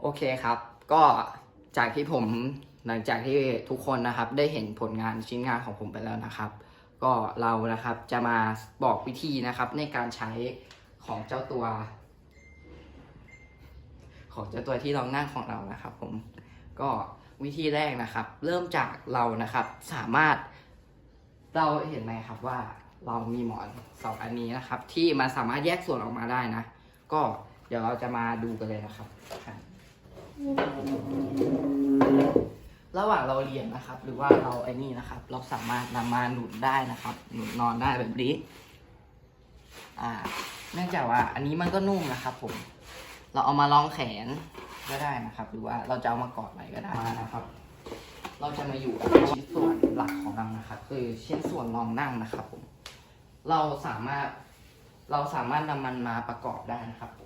โอเคครับ ก็จากที่ผมหลังจากที่ทุกคนนะครับ ได้เห็นผลงานชิ้นงานของผมไปแล้วนะครับ ก็เรานะครับจะมาบอกวิธีนะครับในการใช้ของเจ้าตัว ของเจ้าตัวที่รองนั่งของเรานะครับ ผมก็วิธีแรกนะครับ เริ่มจากเรานะครับ สามารถเราเห็นไหมครับว่าเรามีหมอนสองอันนี้นะครับ ที่มันสามารถแยกส่วนออกมาได้นะ ก็เดี๋ยวเราจะมาดูกันเลยนะครับ ระหว่างเราเรียนนะครับ หรือว่าเราไอ้นี่นะครับ เราสามารถนำมาหนุนได้นะครับหนุนนอนได้แบบนี้อ่า เนื่องจากว่า อันนี้มันก็นุ่มนะครับ ผม เราเอามาลองแขนก็ได้นะครับ หรือว่าเราจะเอามากอดไว้ก็ได้นะครับ เราจะมาอยู่กับชิ้นส่วนหลักของเรานะครับ คือชิ้นส่วนรองนั่งนะครับ ผม เราสามารถ เราสามารถนำมันมาประกอบได้นะครับผม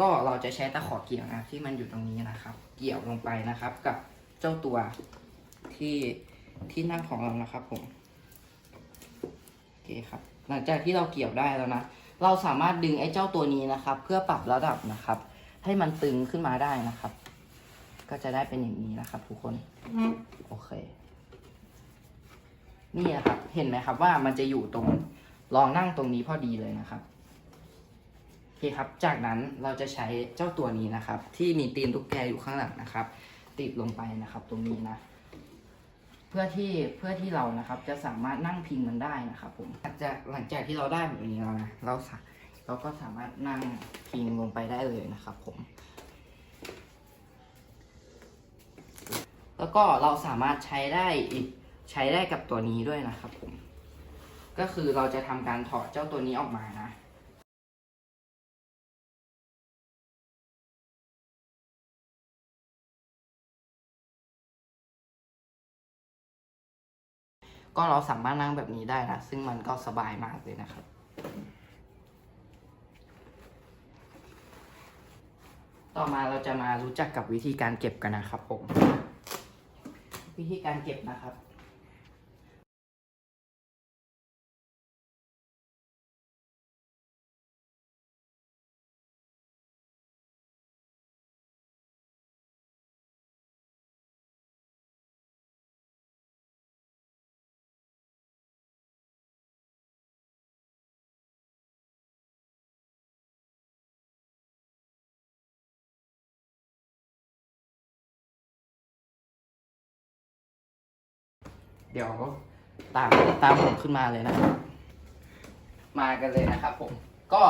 ก็เราจะใช้ตะขอเกี่ยวนะที่มันอยู่ตรงนี้นะครับ เกี่ยวลงไปนะครับ กับเจ้าตัวที่ที่นั่งของเรานะครับผมโอเคครับ หลังจากที่เราเกี่ยวได้แล้วนะเราสามารถดึงไอ้เจ้าตัวนี้นะครับ เพื่อปรับระดับนะครับ ให้มันตึงขึ้นมาได้นะครับ ก็จะได้เป็นอย่างนี้นะครับ ทุกคนโอเค นี่นะครับ เห็นไหมครับว่ามันจะอยู่ตรงรองนั่งตรงนี้พอดีเลยนะครับ อเคครับ จากนั้นเราจะใช้เจ้าตัวนี้นะครับ ที่มีตีนตุ๊กแกอยู่ข้างหลังนะครับ ติดลงไปนะครับ ตรงนี้นะ เพื่อที่เพื่อที่เรานะครับ จะสามารถนั่งพิงมันได้นะครับ ผมหลังจากหลังจากที่เราได้แบบนี้แล้วนะเราสาเราก็สามารถนั่งพิงลงไปได้เลยนะครับ ผม แล้วก็เราสามารถใช้ได้อีกใช้ได้กับตัวนี้ด้วยนะครับ ผม ก็คือเราจะทำการถอดเจ้าตัวนี้ออกมานะ ก็เราสามารถนั่งแบบนี้ได้นะ ซึ่งมันก็สบายมากเลยนะครับ ต่อมาเราจะมารู้จักกับวิธีการเก็บกันนะครับผม วิธีการเก็บนะครับ เดี๋ยวตามตามผมขึ้นมาเลยนะครับ มากันเลยนะครับผมก็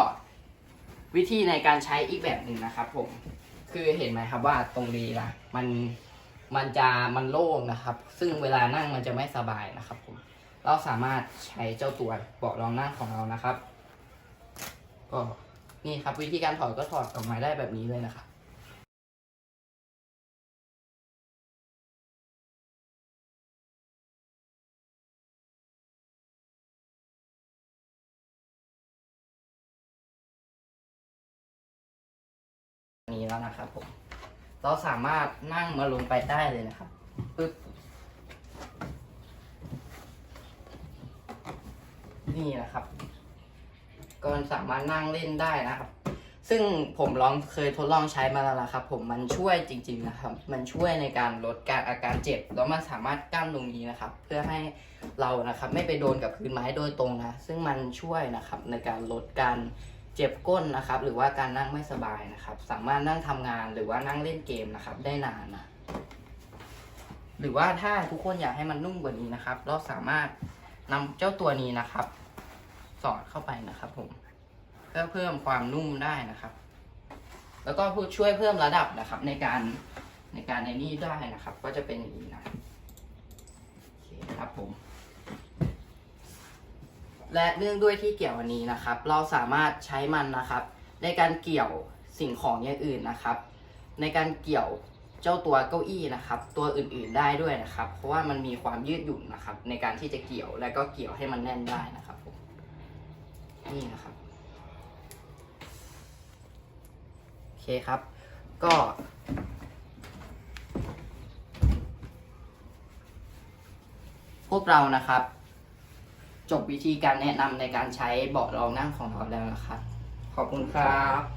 วิธีในการใช้อีกแบบหนึ่งนะครับผมคือเห็นไหมครับว่าตรงนี้นะมันมันจะมันโล่งนะครับ ซึ่งเวลานั่งมันจะไม่สบายนะครับผมเราสามารถใช้เจ้าตัวเบาะรองนั่งของเรานะครับ ก็นี่ครับวิธีการถอดก็ถอดออกมาได้แบบนี้เลยนะครับ นี้แล้วนะครับผม เราสามารถนั่งมาลงไปได้เลยนะครับปึ๊บนี่นะครับ ก็สามารถนั่งเล่นได้นะครับ ซึ่งผมลองเคยทดลองใช้มาแล้วนะครับ ผมมันช่วยจริง ๆนะครับ มันช่วยในการลดการอาการเจ็บแล้วมันสามารถกั้นตรงนี้นะครับ เพื่อให้เรานะครับ ไม่ไปโดนกับพื้นไม้โดยตรงนะ ซึ่งมันช่วยนะครับในการลดการ เจ็บก้นนะครับ หรือว่าการนั่งไม่สบายนะครับ สามารถนั่งทำงานหรือว่านั่งเล่นเกมนะครับ ได้นานนะหรือว่าถ้าทุกคนอยากให้มันนุ่มกว่านี้นะครับ เราสามารถนำเจ้าตัวนี้นะครับ สอดเข้าไปนะครับ ผม เพื่อเพิ่มความนุ่มได้นะครับ แล้วก็ผู้ช่วยเพิ่มระดับนะครับ ในการในการในนี้ได้นะครับ ก็จะเป็นอย่างนี้นะโอเคครับผม และเนื่องด้วยที่เกี่ยววันนี้นะครับ เราสามารถใช้มันนะครับ ในการเกี่ยวสิ่งของอย่างอื่นนะครับ ในการเกี่ยวเจ้าตัวเก้าอี้นะครับ ตัวอื่นๆได้ด้วยนะครับ เพราะว่ามันมีความยืดหยุ่นนะครับ ในการที่จะเกี่ยวและก็เกี่ยวให้มันแน่นได้นะครับผมนี่นะครับโอเคครับ ก็พวกเรานะครับ จบวิธีการแนะนำในการใช้เบาะรองนั่งของเราแล้วนะครับ ขอบคุณครับ